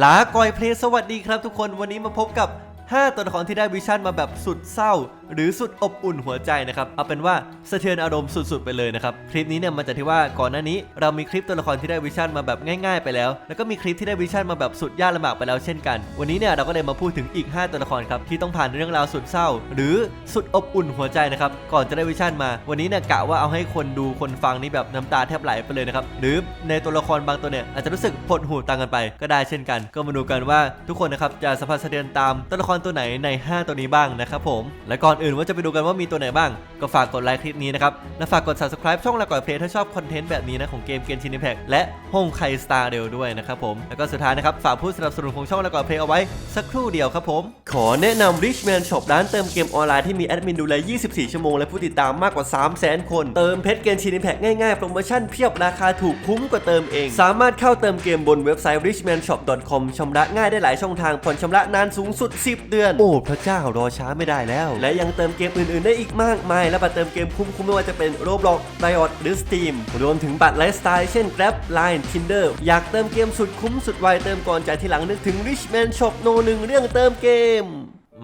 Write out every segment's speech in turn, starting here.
ลากอยเพลงสวัสดีครับทุกคนวันนี้มาพบกับ 5 ตัวละครที่ได้วิชั่นมาแบบสุดเศร้า หรือสุดอบอุ่นหัวใจนะครับ เอาเป็นว่าสะเทือนอารมณ์สุดๆไปเลยนะครับ คลิปนี้เนี่ยมันจากที่ว่าก่อนหน้านี้ เรามีคลิปตัวละครที่ได้วิชั่นมาแบบง่ายๆไปแล้ว แล้วก็มีคลิปที่ได้วิชั่นมาแบบสุดยากลำบากไปแล้วเช่นกัน วันนี้เนี่ยเราก็เลยมาพูดถึงอีก 5 ตัวละครครับที่ต้องผ่านเรื่องราวสุดเศร้า หรือสุดอบอุ่นหัวใจนะครับก่อนจะได้วิชั่นมา วันนี้เนี่ยกะว่าเอาให้คนดูคนฟังนี่แบบน้ำตาแทบไหลไปเลยนะครับหรือในตัวละครบางตัวเนี่ยอาจจะรู้สึกหดหู่ต่างกันไป ก็ได้เช่นกัน ก็มาดูกันว่าทุกคนนะครับจะสัมผัสสะเทือนตามตัวละครตัวไหนใน 5 ตัวนี้บ้างนะครับผมและก่อนอื่นว่าจะไปดูกันว่ามีตัวไหนบ้าง ก็ฝากกดไลค์คลิปนี้นะครับและฝากกด subscribe ช่องละก่อยเพลถ้าชอบคอนเทนต์แบบนี้นะของเกมเกนชิน p แพ t และห้องไคสตาร์เดลด้วยนะครับผมแล้วก็สุดท้ายนะครับฝากผู้สนับสนุนของช่องละก่อยเพลเอาไว้สักครู่เดียวครับผมขอแนะนำ Richman Shop ร้านเติมเกมออนไลน์ที่มีแอดมินดูแล 24 ชั่วโมงและผู้ติดตามมากกว่า 300,000 คน เติมเพชรเกนชิน p แพ t ง่ายๆโปรโมชั่นเพียบราคาถูกคุ้มกว่าเติมเอง สามารถเข้าเติมเกมบนเว็บไซต์ richmanshop.com ชำระง่ายได้หลายช่องทางผ่อนชำระนานสูงสุด 10เดือน โอ้พระเจ้ารอช้าไม่ได้แล้ว และยังเติมเกมอื่นๆได้อีกมากมาย และบัตรเติมเกมคุ้มๆไม่ว่าจะเป็น Roblox Riot หรือ Steam รวมถึงบัตรไลฟ์สไตล์เช่น Grab Line Tinder อยากเติมเกมสุดคุ้มสุดไวเติมก่อนจ่ายทีหลังนึกถึง Richman Shop โนหนึ่งเรื่องเติมเกม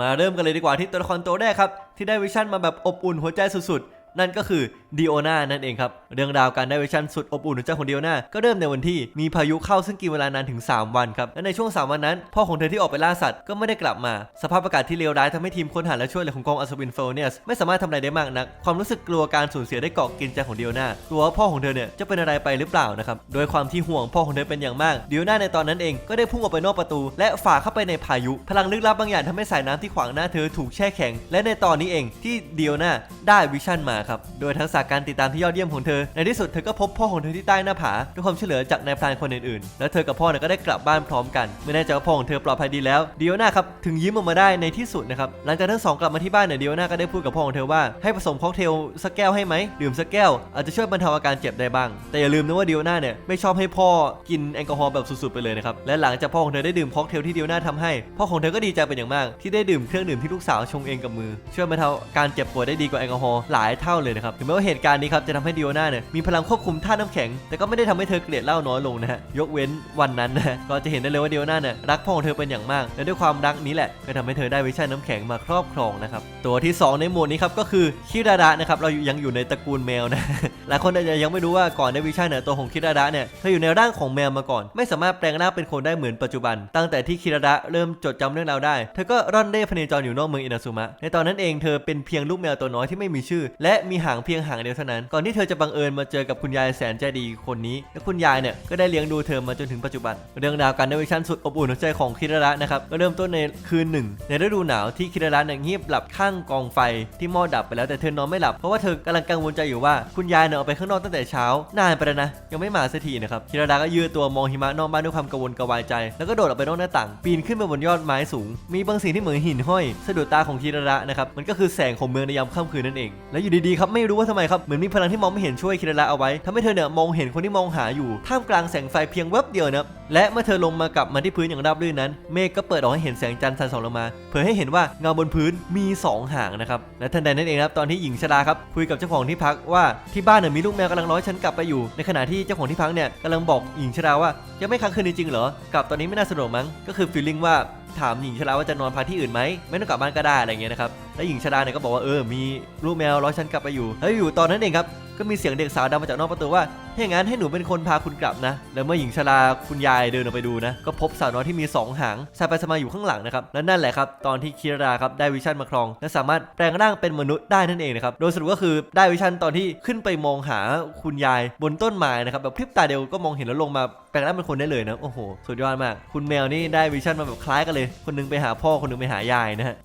มาเริ่มกันเลยดีกว่าที่ตัวละครตัวแรกครับที่ได้วิชั่นมาแบบอบอุ่นหัวใจสุดๆ นั่นก็คือดิโอนานั่นเองครับ เรื่องราวการได้วิชั่นสุดอบอุ่นหัวใจของดิโอนาก็เริ่มในวันที่มีพายุเข้าซึ่งกินเวลานานถึง 3 วันครับและในช่วง 3 วันนั้น พ่อของเธอที่ออกไปล่าสัตว์ก็ไม่ได้กลับมา สภาพอากาศที่เลวร้ายทำให้ทีมค้นหาและช่วยเหลือของกองอัศวินเฟลเนียสไม่สามารถทำอะไรได้มากนัก ความรู้สึกกลัวการสูญเสียได้เกาะกินใจของดิโอนากลัวพ่อของเธอเนี่ยจะเป็นอะไรไปหรือเปล่านะครับโดยความที่ห่วงพ่อของเธอเป็นอย่างมากดิโอนาในตอนนั้นเองก็ได้พุ่งออกไปนอกประตู และฝ่าเข้าไปในพายุ พลังลึกลับบางอย่างทำให้สายน้ำที่ขวางหน้าเธอถูกแช่แข็ง และในตอนนี้เองที่ดิโอนาได้วิชั่นมาครับ โดยทักษะการติดตามที่ยอดเยี่ยมของเธอ ในที่สุดเธอก็พบพ่อของเธอที่ใต้หน้าผาด้วยความช่วยเหลือจากนายพรานคนอื่นๆ แล้วเธอกับพ่อเนี่ยก็ได้กลับบ้านพร้อมกันเมื่อแน่ใจว่าพ่อของเธอปลอดภัยดีแล้วดิโอนาครับถึงยิ้มออกมาได้ในที่สุดนะครับหลังจากทั้งสองกลับมาที่บ้านเนี่ยดิโอนาก็ได้พูดกับพ่อของเธอว่าให้ผสมค็อกเทลสักแก้วให้ไหมดื่มสักแก้วอาจจะช่วยบรรเทาอาการเจ็บได้บ้าง แต่อย่าลืมนะว่าดิโอนาเนี่ยไม่ชอบให้พ่อกินแอลกอฮอล์แบบสุดๆไปเลยนะครับและหลังจากพ่อของเธอได้ดื่มค็อกเทลที่ดิโอนาทำให้พ่อของเธอก็ดีใจเป็นอย่างมาก ที่ได้ดื่มเครื่องดื่มที่ลูกสาวชงเองกับมือช่วยบรรเทาการเจ็บปวดได้ดีกว่าแอลกอฮอล์หลายเท่าเลยนะครับถึงแม้ว่าเหตุการณ์นี้ครับจะทำให้ดิโอนาเนี่ยมีพลังควบคุมท่าน้ำแข็ง แต่ก็ไม่ได้ทำให้เธอเกลียดเหล้าน้อยลงนะฮะยกเว้นวันนั้นนะก็จะเห็นได้เลยว่าดิโอนาเนี่ยรักพ่อของเธอเป็นอย่างมาก และด้วยความรักนี้แหละก็ทำให้เธอได้วิชั่นน้ำแข็งมาครอบครองนะครับตัวที่สองในหมวดนี้ครับก็คือคิราดะนะครับเรายังอยู่ในตระกูลแมวนะหลายคนอาจจะยังไม่รู้ว่าก่อนได้วิชั่นเนี่ยตัวของคิราดะเนี่ยเธออยู่ในร่างของแมวมาก่อน ไม่สามารถแปลงร่างเป็นคนได้เหมือนปัจจุบัน ตั้งแต่ที่คิราดะเริ่มจดจำเรื่องราวได้ เธอก็ร่อนเร่พเนจรอยู่นอกเมืองอินาซุมะในตอนนั้นเองเธอเป็นเพียงลูกแมวตัวน้อยที่ไม่มีชื่อ และมีหางเพียงหางเดียวเท่านั้น ก่อนที่เธอจะบังเอิญมาเจอกับคุณยายแสนใจดีคนนี้ และคุณยายเนี่ยก็ได้เลี้ยงดูเธอมาจนถึงปัจจุบัน เรื่องราวการได้วิชั่นสุดอบอุ่นหัวใจของคิราดะนะครับก็เริ่มต้นในคืนหนึ่ง ในฤดูหนาวที่คิราดะเนี่ยเงียบหลับข้างกองไฟที่หม้อดับไปแล้วแต่เธอนอนไม่หลับเพราะว่าเธอกำลังกังวลใจอยู่ว่าคุณยายเนี่ยออกไปข้างนอกตั้งแต่เช้านานไปแล้วนะยังไม่มาสักทีนะครับคิราดะก็ยืดตัวมองหิมะนอกบ้านด้วยความกังวลกระวายใจ แล้วก็โดดออกไปนอกหน้าต่าง ปีนขึ้นไปบนยอดไม้สูง มีบางสิ่งที่เหมือนหินห้อยสะดุดตาของคิราดะนะครับมันก็คือแสงของเมืองในยามค่ำคืนนั่นเอง แล้วอยู่ดีๆครับไม่รู้ว่าทำไมครับเหมือนมีพลังที่มองไม่เห็นช่วยคิราดะเอาไว้ทำให้เธอเนี่ยมองเห็นคนที่มองหาอยู่ท่ามกลางแสงไฟเพียงแวบเดียวนะและเมื่อเธอลงมากลับมาที่พื้นอย่างราบรื่นนั้น เมฆก็เปิดออกให้เห็นแสงจันทร์สั่นสองลงมา เผยให้เห็นว่าเงาบนพื้นมี 2 หางนะครับและทันใดนั้นเองครับตอนที่หญิงชราครับคุยกับเจ้าของที่พักว่าที่บ้านเนี่ยมีลูกแมวกำลังร้อยฉันกลับไปอยู่ ในขณะที่เจ้าของที่พักเนี่ยกำลังบอกหญิงชราว่ายังไม่ค้างคืนจริงๆเหรอกลับตอนนี้ไม่น่าสะดวกมั้งก็คือฟีลลิ่งว่า ถามหญิงชราว่าจะนอนพักที่อื่นไหมไม่ต้องกลับบ้านก็ได้อะไรเงี้ยนะครับแล้วหญิงชราเนี่ยก็บอกว่าเออมีลูกแมวร้อยฉันกลับไปอยู่แล้วอยู่ตอนนั้นเองครับก็มีเสียงเด็กสาวดังมาจากนอกประตูว่าถ้า อย่างนั้นให้หนูเป็นคนพาคุณกลับนะ แล้วเมื่อหญิงชราคุณยายเดินออกไปดูนะ ก็พบสาวน้อยที่มี 2 หางสายไปสมาอยู่ข้างหลังนะครับ และนั่นแหละครับตอนที่คิราครับได้วิชั่นมาครอง และสามารถแปลงร่างเป็นมนุษย์ได้นั่นเองนะครับ โดยสรุปก็คือได้วิชั่นตอนที่ขึ้นไปมองหาคุณยายบนต้นไม้นะครับแบบพริบตาเดียวก็มองเห็นแล้วลงมาแปลงร่างเป็นคนได้เลยนะ โอ้โห สุดยอดมาก คุณแมวนี่ได้วิชั่นมาแบบคล้ายกันเลย คนหนึงไปหาพ่อ คนหนึงไปหายายนะฮะ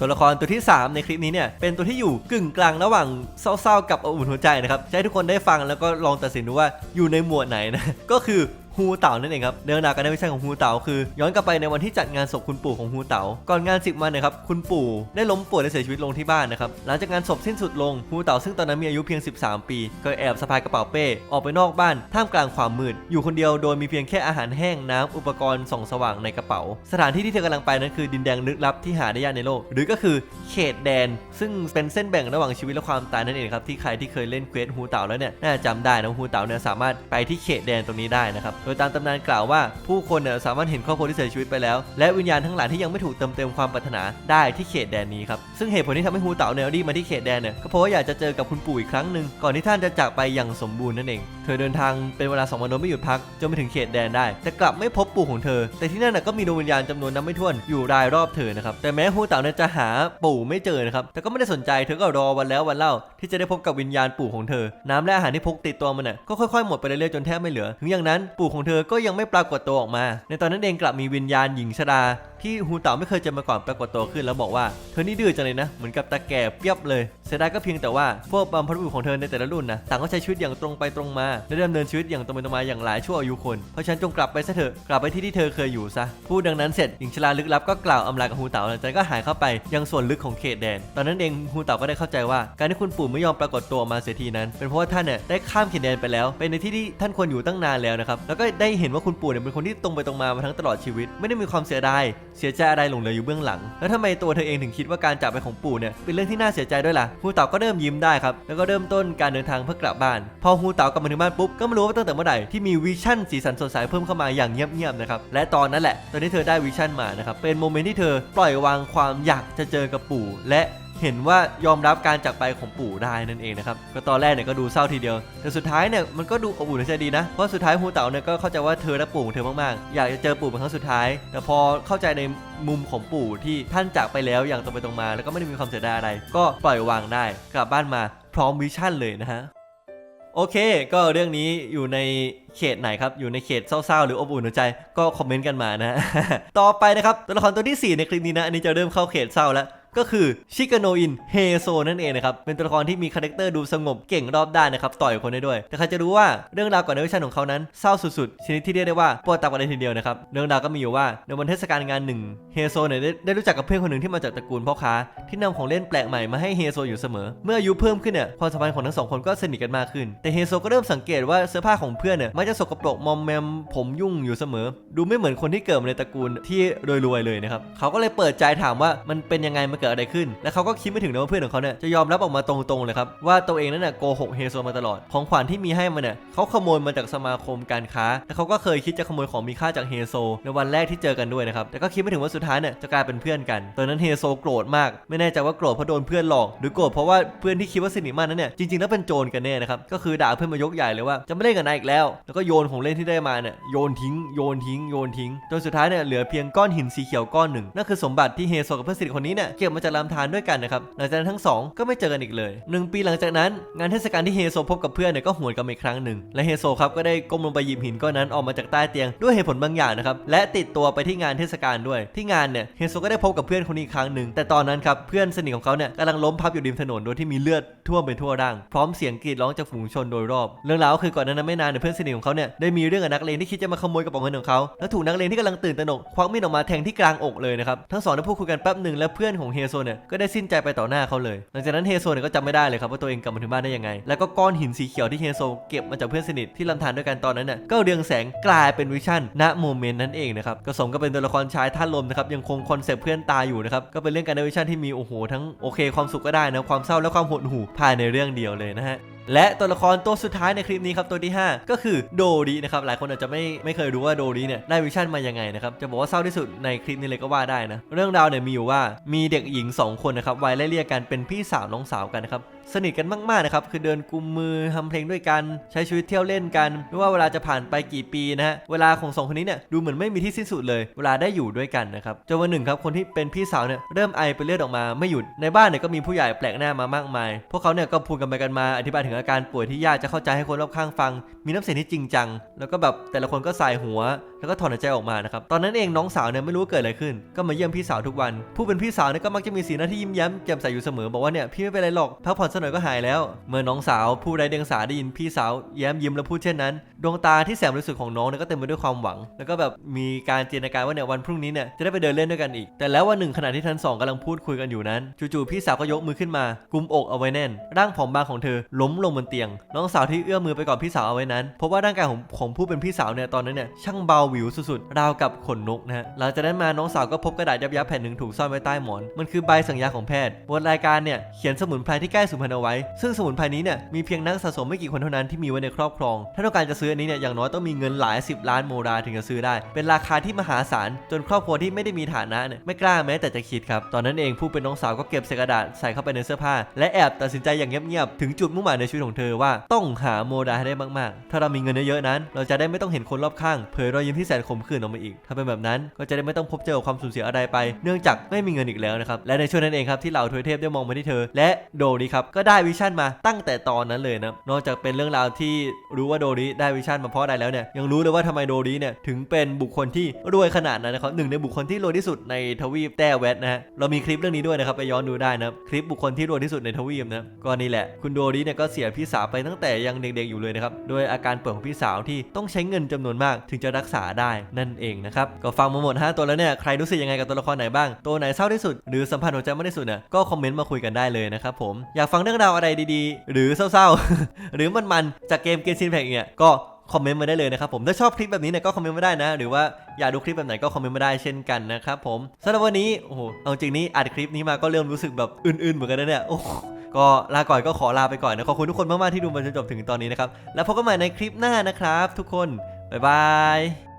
ตัวละครตัวที่ 3 ในคลิปนี้เนี่ยเป็นตัวที่อยู่กึ่งกลางระหว่างเศร้าๆกับอบอุ่นหัวใจนะครับให้ทุกคนได้ฟังแล้วก็ลองตัดสินดูว่าอยู่ในหมวดไหนนะก็คือ ฮูเต่านั่นเองครับเรื่องราการได้วิชัยของฮูเต่าคือ ย้อนกลับไปในวันที่จัดงานศพคุณปู่ของฮูเต่าก่อนงาน10วันนะครับคุณปู่ได้ล้มป่วยและเสียชีวิตลงที่บ้านนะครับหลังจากงานศพสิ้นสุดลงฮูเต่าซึ่งตอนนั้นมีอายุเพียง 13 ปี ก็แอบสะพายกระเป๋าเป้ออกไปนอกบ้านท่ามกลางความมืด อยู่คนเดียวโดยมีเพียงแค่อาหารแห้งน้ำอุปกรณ์ส่องสว่างในกระเป๋า สถานที่ที่เธอกำลังไปนั้นคือดินแดงลึกลับที่หาได้ยากในโลก หรือก็คือเขตแดน ซึ่งเป็นเส้นแบ่งระหว่างชีวิตและความตายนั่นเองครับที่ใครที่เคยเล่นเควสฮูเต่าแล้วเนี่ยน่าจะจำได้นะฮูเต่าเนี่ยสามารถไปที่เขตแดนตรงนี้ได้นะครับโดยตามตำนานกล่าวว่าผู้คนเนี่ยสามารถเห็นครอบครัวที่เสียชีวิตไปแล้ว และวิญญาณทั้งหลายที่ยังไม่ถูกเติมเต็มความปรารถนาได้ที่เขตแดนนี้ครับซึ่งเหตุผลที่ทำให้ฮูเต่าเนลดี้มาที่เขตแดนเนี่ยก็เพราะว่าอยากจะเจอกับคุณปู่อีกครั้งหนึ่งก่อนที่ท่านจะจากไปอย่างสมบูรณ์นั่นเอง เธอเดินทางเป็นเวลาสองวันโดยไม่หยุดพักจนไปถึงเขตแดนได้ แต่กลับไม่พบปู่ของเธอ แต่ที่นั่นก็มีดวงวิญญาณจำนวนนับไม่ถ้วนอยู่รายรอบเธอนะครับแต่แม้ฮูเต่าเนี่ยจะหาปู่ไม่เจอนะครับแต่ก็ไม่ได้สนใจเธอก็รอวันแล้ววันเล่าที่จะได้พบกับวิญญาณปู่ของเธอ น้ำและอาหารที่พกติดตัวมันน่ะก็ค่อยๆหมดไปเรื่อยๆจนแทบไม่เหลือ ถึงอย่างนั้นปู่ของเธอก็ยังไม่ปรากฏตัวออกมา ในตอนนั้นเองกลับมีวิญญาณหญิงชรา ที่ฮูเต่าไม่เคยเจอมาก่อนปรากฏตัวขึ้นแล้วบอกว่าเธอนี่ดื้อจังเลยนะ เหมือนกับตาแก่เปียบเลยเสียดายก็เพียงแต่ว่าพวกบรรพบุรุษของเธอในแต่ละรุ่นนะต่างก็ใช้ชีวิตอย่างตรงไปตรงมาและดำเนินชีวิตอย่างตรงไปตรงมาอย่างหลายชั่วอายุคนเพราะฉันจงกลับไปซะเถอะกลับไปที่ที่เธอเคยอยู่ซะพูดดังนั้นเสร็จหญิงชราลึกลับก็กล่าวอำลากับฮูเต่าหลังจากนั้นก็หายเข้าไปยังส่วนลึกของเขตแดน ตอนนั้นเองฮูเต่าก็ได้เข้าใจว่า การที่คุณปู่ไม่ยอมปรากฏตัวออกมาเสียทีนั้น เป็นเพราะว่าท่านเนี่ยได้ข้ามเขตแดนไปแล้วไปในที่ที่ท่านควรอยู่ตั้งนานแล้วนะครับแล้วก็ได้เห็นว่าคุณปู่เนี่ยเป็นคนที่ตรงไปตรงมามาทั้งตลอดชีวิต ไม่ได้มีความเสียดายเสียใจอะไรหลงเหลืออยู่เบื้องหลัง แล้วทำไมตัวเธอเองถึงคิดว่าการจากไปของปู่เนี่ยเป็นเรื่องที่น่าเสียใจด้วยล่ะฮูเต่าก็เริ่มยิ้มได้ครับแล้วก็เริ่มต้นการเดินทางเพื่อกลับบ้าน พอฮูเต่ากลับมาถึงบ้านปุ๊บก็ไม่รู้ว่าตั้งแต่เมื่อไหร่ที่มีวิชั่นสีสันสดใสเพิ่มเข้ามาอย่างเงียบๆนะครับและตอนนั้นแหละตอนที่เธอได้วิชั่นมานะครับเป็นโมเมนต์ที่เธอปล่อยวางความอยากจะเจอกับปู่และ เห็นว่ายอมรับการจากไปของปู่ได้นั่นเองนะครับก็ตอนแรกเนี่ยก็ดูเศร้าทีเดียว แต่สุดท้ายเนี่ยมันก็ดูอบอุ่นใจดีนะ เพราะสุดท้ายฮูเต่าเนี่ยก็เข้าใจว่าเธอและปู่ของเธอมากๆ อยากจะเจอปู่เป็นครั้งสุดท้าย แต่พอเข้าใจในมุมของปู่ที่ท่านจากไปแล้วอย่างตรงไปตรงมา แล้วก็ไม่ได้มีความเสียดายอะไร ก็ปล่อยวางได้ กลับบ้านมาพร้อมวิชั่นเลยนะฮะโอเค ก็เรื่องนี้อยู่ในเขตไหนครับ อยู่ในเขตเศร้าๆ หรืออบอุ่นหัวใจ ก็คอมเมนต์กันมานะ ต่อไปนะครับ ตัวละครตัวที่ 4 ในคลิปนี้นะ อันนี้จะเริ่มเข้าเขตเศร้าแล้ว ก็คือชิกาโนอินเฮโซนั่นเองนะครับ เป็นตัวละครที่มีคาแรคเตอร์ดูสงบเก่งรอบด้านนะครับ ต่อยคนได้ด้วย แต่ใครจะรู้ว่าเรื่องราวก่อนในวิชั่นของเขานั้นเศร้าสุดๆ ชนิดที่เรียกได้ว่าปวดตับกันเลยทีเดียวนะครับ เรื่องราวก็มีอยู่ว่าในวันเทศกาลงานหนึ่งเฮโซเนี่ยได้รู้จักกับเพื่อนคนหนึ่งที่มาจากตระกูลพ่อค้าที่นำของเล่นแปลกใหม่มาให้เฮโซอยู่เสมอ เมื่ออายุเพิ่มขึ้นเนี่ยความสัมพันธ์ของทั้งสองคนก็สนิทกันมากขึ้น แต่เฮโซก็เริ่มสังเกตว่าเสื้อผ้าของเพื่อนเนี่ยมักจะสกปรกมอมแมมผมยุ่งอยู่เสมอ ดูไม่เหมือนคนที่เกิดมาในตระกูลที่รวยๆเลยนะครับเขาก็เลยเปิดใจถามว่ามันเป็นยังไงมันเกิดอะไรขึ้น และเขาก็คิดไม่ถึงนะว่าเพื่อนของเขาเนี่ยจะยอมรับออกมาตรงๆเลยครับว่าตัวเองนั้นน่ะโกหกเฮโซมาตลอดของขวัญที่มีให้มันเนี่ยเขาขโมยมาจากสมาคมการค้าและเขาก็เคยคิดจะขโมยของมีค่าจากเฮโซในวันแรกที่เจอกันด้วยนะครับแต่ก็คิดไม่ถึงว่าสุดท้ายเนี่ยจะกลายเป็นเพื่อนกันตอนนั้นเฮโซโกรธมากไม่แน่ใจว่าโกรธเพราะโดนเพื่อนหลอกหรือโกรธเพราะว่าเพื่อนที่คิดว่าสนิทมากนั้นเนี่ยจริงๆแล้วเป็นโจรกันแน่นะครับก็คือด่าเพื่อนมายกใหญ่เลยว่าจะไม่เล่นกับนายอีกแล้ว แล้วก็โยนของเล่นที่ได้มาเนี่ยโยนทิ้งโยนทิ้งโยนทิ้งจนสุดท้ายเนี่ยเหลือเพียงก้อนหินสีเขียวก้อนหนึ่งนั่นคือสมบัติที่เฮโซกับเพื่อนสนิทคนนี้เนี่ยเก็บมาจากลำธารด้วยกันนะครับหลังจากนั้นทั้งสองก็ไม่เจอกันอีกเลยหนึ่งปีหลังจากนั้น งานเทศกาลที่เฮโซพบกับเพื่อนเนี่ยก็หวนกันมาอีกครั้งหนึ่งและเฮโซครับก็ได้ก้มลงไปหยิบหินก้อนนั้นออกมาจากใต้เตียงด้วยเหตุผลบางอย่างนะครับและติดตัวไปที่งานเทศกาลด้วย ที่งานเนี่ยเฮโซก็ได้พบกับเพื่อนคนนี้อีกครั้งหนึ่งแต่ตอนนั้นครับเพื่อนสนิทของเขาเนี่ยกำลังล้มพับอยู่ริมถนนโดยที่มีเลือดท่วมไปทั่วร่าง พร้อมเสียงกรีดร้องจากฝูงชนโดยรอบ เรื่องราวคือก่อนหนานั้นไม่นานเพื่อนสนิทของเขาเนี่ยได้มีเรื่องกับนักเลงที่คิดจะมาขโมยกระเป๋าเงินของเขาแล้วถูกนักเลงที่กำลังตื่นตระหนกควักมีดออกมาแทงที่กลางอกเลยนะครับทั้งสองได้พูดคุยกันแป๊บหนึ่งและเพื่อนของเฮโซเนี่ยก็ได้สิ้นใจไปต่อหน้าเขาเลย หลังจากนั้นเฮโซเนี่ยก็จำไม่ได้เลยครับว่าตัวเองกลับมาถึงบ้านได้ยังไง แล้วก็ก้อนหินสีเขียวที่เฮโซเก็บมาจากเพื่อนสนิทที่ลำธารด้วยกันตอนนั้นน่ะก็เรืองแสงกลายเป็นวิชั่นณโมเมนต์นั้นเองนะครับก็สมก็เป็นตัวละครชายท่านลมนะครับยังคงคอนเซปต์เพื่อนตายอยู่นะครับก็เป็นเรื่องการในวิชั่นที่มีโอ้โหทั้งโอเคความสุขก็ได้นะความเศร้าและความหดหู่ภายในเรื่องเดียวเลยนะฮะ และตัวละครตัวสุดท้ายในคลิปนี้ครับตัวที่ 5 ก็คือโดรินะครับหลายคนอาจจะไม่ไม่เคยรู้ว่าโดริเนี่ยได้วิชั่นมายังไงนะครับจะบอกว่าเศร้าที่สุดในคลิปนี้เลยก็ว่าได้นะเรื่องราวเนี่ยมีอยู่ว่ามีเด็กหญิง 2 คนนะครับวัยไล่เลี่ยกันเป็นพี่สาวน้องสาวกันนะครับสนิทกันมากๆนะครับคือเดินกุมมือทำเพลงด้วยกัน ใช้ชีวิตเที่ยวเล่นกันไม่ว่าเวลาจะผ่านไปกี่ปีนะฮะเวลาของสองคนนี้เนี่ยดูเหมือนไม่มีที่สิ้นสุดเลย เวลาได้อยู่ด้วยกันนะครับจนวันหนึ่งครับคนที่เป็นพี่สาวเนี่ยเริ่มไอเป็นเลือดออกมาไม่หยุดในบ้านเนี่ยก็มีผู้ใหญ่แปลกหน้ามามากมาย พวกเขาเนี่ยก็พูดกันไปกันมาอธิบายถึงอาการป่วยที่ยากจะเข้าใจให้คนรอบข้างฟัง มีน้ำเสียงที่จริงจัง แล้วก็แบบแต่ละคนก็สายหัว แล้วก็ถอนหายใจออกมานะครับ ตอนนั้นเองน้องสาวเนี่ยไม่รู้ว่าเกิดอะไรขึ้น ก็มาเยี่ยมพี่สาวทุกวัน ผู้เป็นพี่สาวเนี่ยก็มักจะมีสีหน้าที่ยิ้มแย้มแจ่มใสอยู่เสมอ บอกว่าเนี่ยพี่ไม่เป็นไรหรอกพักผ่อนสักหน่อยก็หายแล้ว เมื่อน้องสาวผู้ไร้เดียงสาได้ยินพี่สาวแย้มยิ้มและพูดเช่นนั้น ดวงตาที่แสบรู้สึกของน้องเนี่ยก็เต็มไปด้วยความหวัง แล้วก็แบบมีการจินตนาการว่าเนี่ยวันพรุ่งนี้เนี่ยจะได้ไปเดินเล่นด้วยกันอีก แต่แล้ววันหนึ่งขณะที่ทั้งสองกำลังพูดคุยกันอยู่นั้นจู่ๆพี่สาวก็ยกมือขึ้นมากุมอกเอาไว้แน่น ร่างผอมบางของเธอล้มลงบนเตียง น้องสาวที่เอื้อมมือไปกอดพี่สาวเอาไว้นั้นพบว่าร่างกายของของผู้เป็นพี่สาวเนี่ยตอนนั้นเนี่ยช่างเบาวิวสุดๆ ราวกับขนนกนะฮะ หลังจากนั้นมาน้องสาวก็พบกระดาษยับยับแผ่นหนึ่งถูกซ่อนไว้ใต้หมอน มันคือใบสัญญาของแพทย์ บนรายการเนี่ยเขียนสมุนไพรที่ใกล้สูญพันธุ์เอาไว้ ซึ่งสมุนไพรนี้เนี่ยมีเพียงนักสะสมไม่กี่คนเท่านั้นที่มีไว้ในครอบครอง ถ้าต้องการจะซื้ออันนี้เนี่ยอย่างน้อยต้องมีเงินหลาย 10 ล้านโมราถึงจะซื้อได้ เป็นราคาที่มหาศาล จนครอบครัวที่ไม่ได้มีฐานะเนี่ยไม่กล้าแม้แต่จะคิดครับ ตอนนั้นเองผู้เป็นน้องสาวก็เก็บเศษกระดาษใส่เข้าไปในเสื้อผ้า และแอบตัดสินใจอย่างเงียบๆถึงจุดมุ่งหมายในชีวิตของเธอว่าต้องหาโมราให้ได้มากๆ ถ้าเรามีเงินเยอะๆนั้น เราจะได้ไม่ต้องเห็นคนรอบข้างเผยรอยยิ้มที่แสนขมขื่นออกมาอีก ถ้าเป็นแบบนั้นก็จะได้ไม่ต้องพบเจอความสูญเสียอะไรไป เนื่องจากไม่มีเงินอีกแล้วนะครับ และในช่วงนั้นเองครับที่เหล่าทวยเทพได้มองมาที่เธอ และโดริครับก็ได้วิชั่นมาตั้งแต่ตอนนั้นเลยนะ นอกจากเป็นเรื่องราวที่รู้ว่าโดริได้วิชั่นมาเพราะอะไรแล้วเนี่ย ยังรู้เลยว่าทำไมโดริเนี่ยถึงเป็นบุคคลที่รวยขนาดนั้นนะครับหนึ่งในบุคคลที่รวยที่สุดในทวีปแต้แวดนะฮะ เรามีคลิปเรื่องนี้ด้วยนะครับไปย้อนดูได้นะครับคลิปบุคคลที่รวยที่สุดในทวีปนะก็นี่แหละคุณโดริเนี่ยก็เสียพี่สาวไปตั้งแต่ยังเด็กๆอยู่เลยนะครับโดยอาการป่วยของพี่สาวที่ต้องใช้เงินจำนวนมากถึงจะรักษาได้นั่นเองนะครับก็ฟังมาหมด5ตัวแล้วเนี่ยใครรู้สึกยังไงกับตัวละครไหนบ้าง ตัวไหนเศร้าที่สุด หรือสัมพันธ์หัวใจมากที่สุดเนี่ยก็คอมเมนต์มาคุยกันได้เลยนะครับผมอยากฟังเรื่องราวอะไรดีๆ หรือเศร้าๆ หรือมันๆจากเกมเกมซินแพกเนี่ยก็คอมเมนต์มาได้เลยนะครับผมถ้าชอบคลิปแบบนี้เนี่ยก็คอมเมนต์มาได้นะ หรือว่าอยากดูคลิปแบบไหนก็คอมเมนต์มาได้เช่นกันนะครับผมสำหรับวันนี้โอ้โหเอาจริงนี่อัดคลิปนี้มาก็เริ่มรู้สึกแบบอื่นๆเหมือนกันนะเนี่ยโอ้โหก็ลาก่อนก็ขอลาไปก่อนนะขอบคุณทุกคนมากๆที่ดูมาจนจบถึงตอนนี้นะครับแล้วพบกันใหม่ในคลิปหน้านะครับ ทุกคนบ๊ายบาย